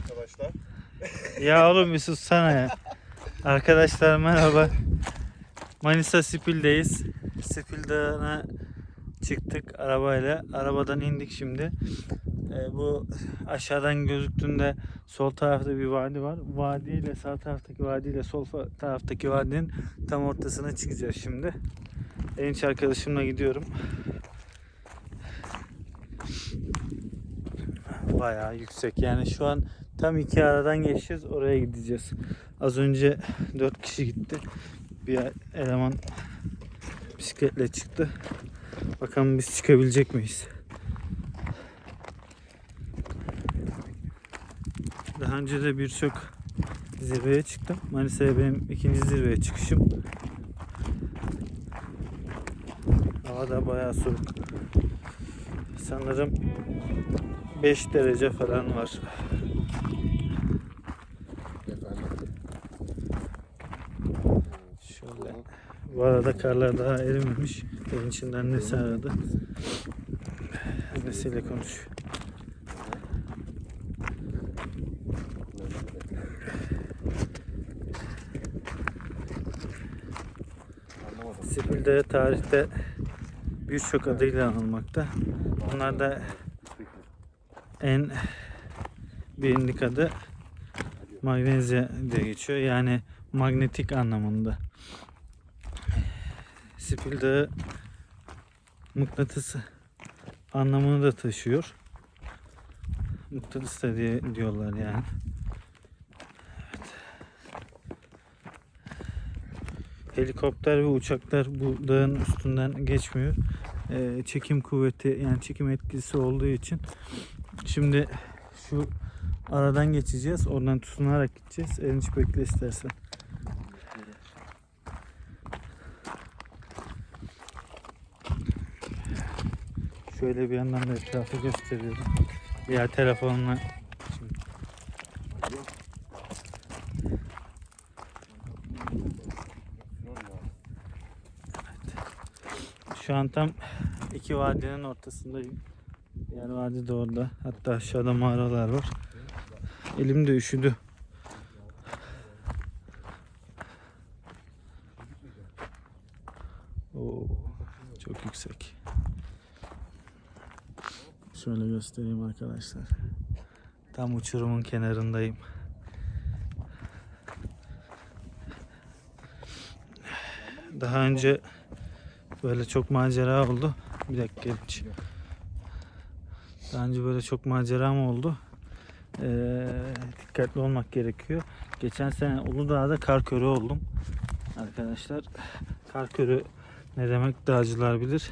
arkadaşlar. Ya oğlum bir sussana ya. Arkadaşlar merhaba. Manisa Spil'deyiz. Spil Dağı'na çıktık arabayla. Arabadan indik şimdi. Ee, bu aşağıdan gözüktüğünde sol tarafta bir vadi var. Vadi ile sağ taraftaki vadi ile sol taraftaki vadinin tam ortasına çıkacağız şimdi. Enç arkadaşımla gidiyorum. Bayağı yüksek. Yani şu an tam iki aradan geçeceğiz. Oraya gideceğiz. Az önce dört kişi gitti. Bir eleman bisikletle çıktı. Bakalım biz çıkabilecek miyiz? Daha önce de birçok zirveye çıktım. Manisa'ya benim ikinci zirveye çıkışım. Hava da bayağı soğuk. Sanırım 5 derece falan var. Şöyle. Bu arada karlar daha erimemiş. Evin içinde annesi aradı. Annesiyle konuşuyor. Sipil'de tarihte birçok adıyla anılmakta. Bunlar da en bilindik adı Magnezya diye geçiyor. Yani magnetik anlamında. Sipil Dağı mıknatıs anlamını da taşıyor. Mıknatıs diye diyorlar yani. Evet. Helikopter ve uçaklar bu dağın üstünden geçmiyor. Ee, çekim kuvveti yani çekim etkisi olduğu için şimdi şu aradan geçeceğiz. Oradan tutunarak gideceğiz. Erinç bekle istersen. Şöyle bir yandan da etrafı gösteriyorum. Ya telefonla şu an tam iki vadinin ortasındayım. Diğer vadi de orada. Hatta aşağıda mağaralar var. Elim de üşüdü. Oo, çok yüksek. Şöyle göstereyim arkadaşlar. Tam uçurumun kenarındayım. Daha önce böyle çok macera oldu. Bir dakika geç. Daha önce böyle çok maceram oldu. Ee, dikkatli olmak gerekiyor. Geçen sene Uludağ'da kar körü oldum. Arkadaşlar kar körü ne demek dağcılar bilir.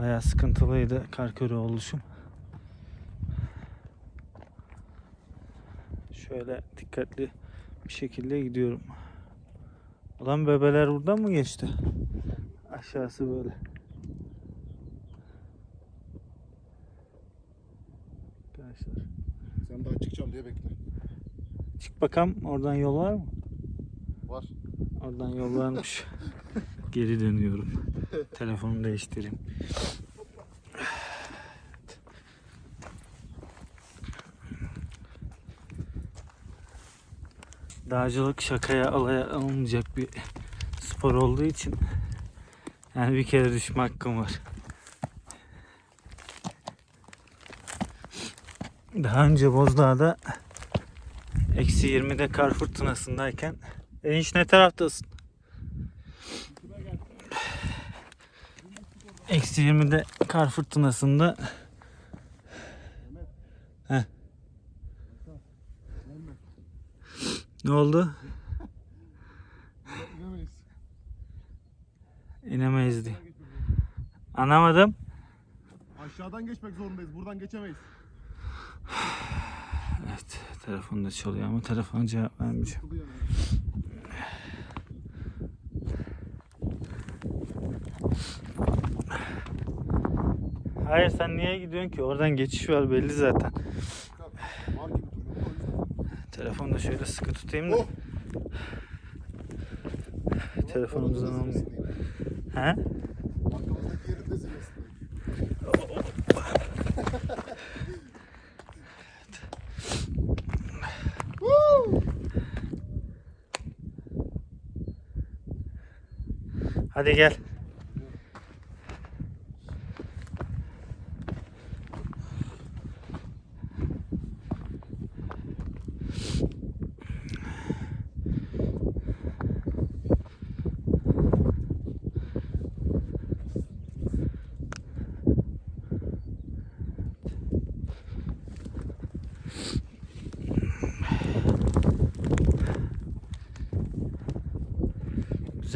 Bayağı sıkıntılıydı kar körü oluşum. Şöyle dikkatli bir şekilde gidiyorum. Ulan bebeler buradan mı geçti? Aşağısı böyle. Arkadaşlar. Sen daha çıkacağım diye bekle. Çık bakalım oradan yol var mı? Var. Oradan yol varmış. Geri dönüyorum. Telefonumu değiştireyim. Dağcılık şakaya alaya alınmayacak bir spor olduğu için yani bir kere düşme hakkım var. Daha önce Bozdağ'da eksi 20'de kar fırtınasındayken Enş ne taraftasın? Eksi 20'de kar fırtınasında Heh. Ne oldu? İnemeyiz. İnemeyiz diye. Anlamadım. Aşağıdan geçmek zorundayız. Buradan geçemeyiz. Evet, telefon da çalıyor ama telefona cevap vermeyeceğim. Hayır sen niye gidiyorsun ki? Oradan geçiş var belli zaten. Telefonu da şöyle sıkı tutayım da. Telefonumuzdan olmuyor. He? Hadi gel.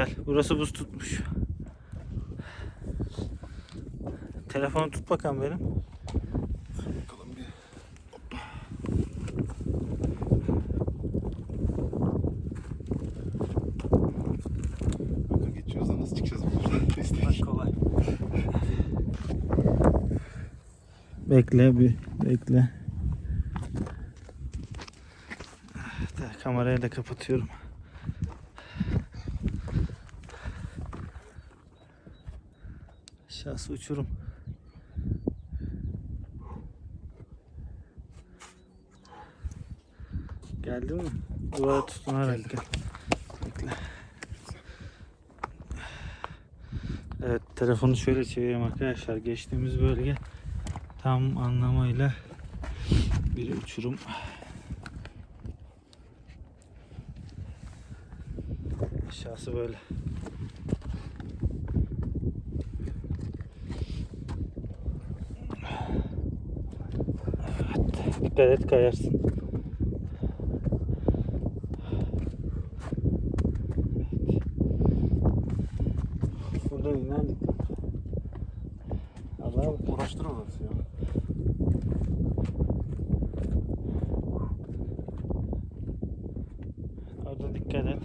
Güzel. Burası buz tutmuş. Telefonu tut bakalım benim. Bakalım bir. Bakın geçiyoruz da nasıl çıkacağız buradan? Kolay. Bekle bir bekle. Kamerayı da kapatıyorum. Aşağısı uçurum. Geldin mi? Duvara tutunarak gel. Bekle. Evet telefonu şöyle çevireyim arkadaşlar. Geçtiğimiz bölge tam anlamıyla bir uçurum. Aşağısı böyle. Evet, dikkat et kayarsın. Burada inerdik. Allah'a bak. Uğraştır orası ya. Orada dikkat et.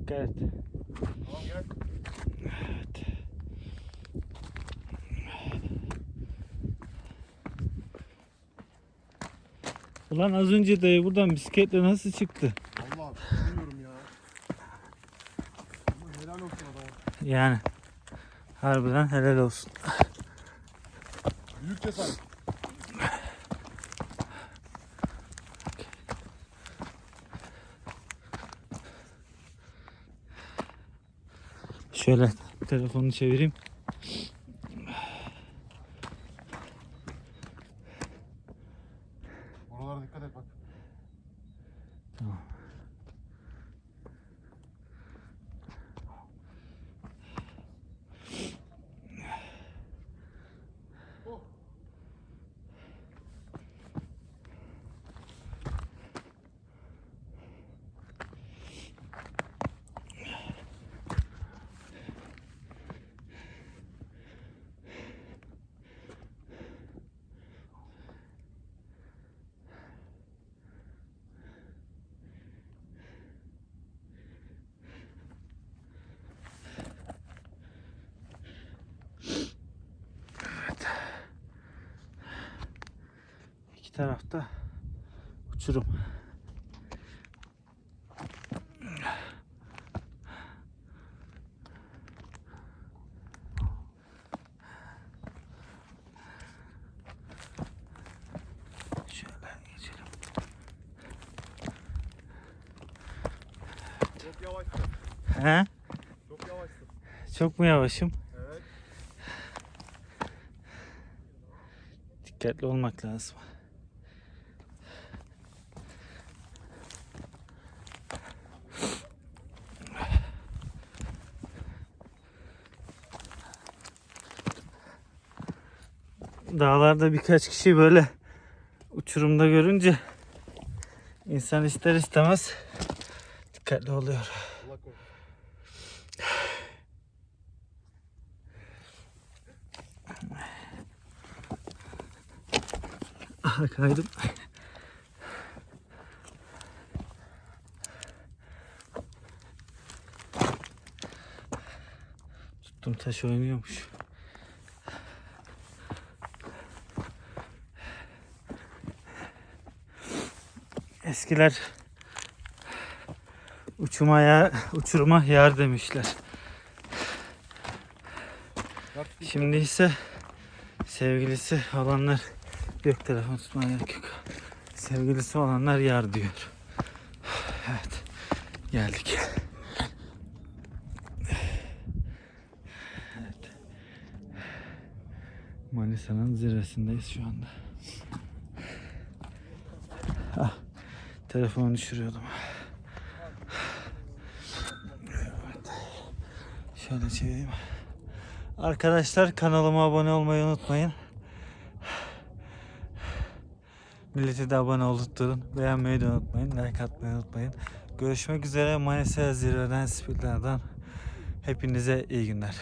Dikkat et. Tamam gel. Evet. Ulan az önce dayı buradan bisikletle nasıl çıktı? Vallahi bilmiyorum ya. Ama helal olsun adama. Yani harbiden helal olsun. Büyük cesaret. Şöyle telefonu çevireyim. Tarafta uçurum. Şöyle geçelim. Çok yavaşsın. He? Çok yavaşsın. Çok mu yavaşım? Evet. Dikkatli olmak lazım. Dağlarda birkaç kişi böyle uçurumda görünce insan ister istemez dikkatli oluyor. Aha kaydım. Tuttum taş oynuyormuş. Eskiler uçuma yar, uçuruma yar demişler. Şimdi ise sevgilisi olanlar yok telefon tutmaya gerek yok. Sevgilisi olanlar yar diyor. Evet. Geldik. Evet. Manisa'nın zirvesindeyiz şu anda. Telefonu düşürüyordum. Evet. Şöyle çevireyim. Arkadaşlar kanalıma abone olmayı unutmayın. Milleti de abone oldurtturun. Beğenmeyi de unutmayın. Like atmayı unutmayın. Görüşmek üzere Manisa zirveden speedlerden. Hepinize iyi günler.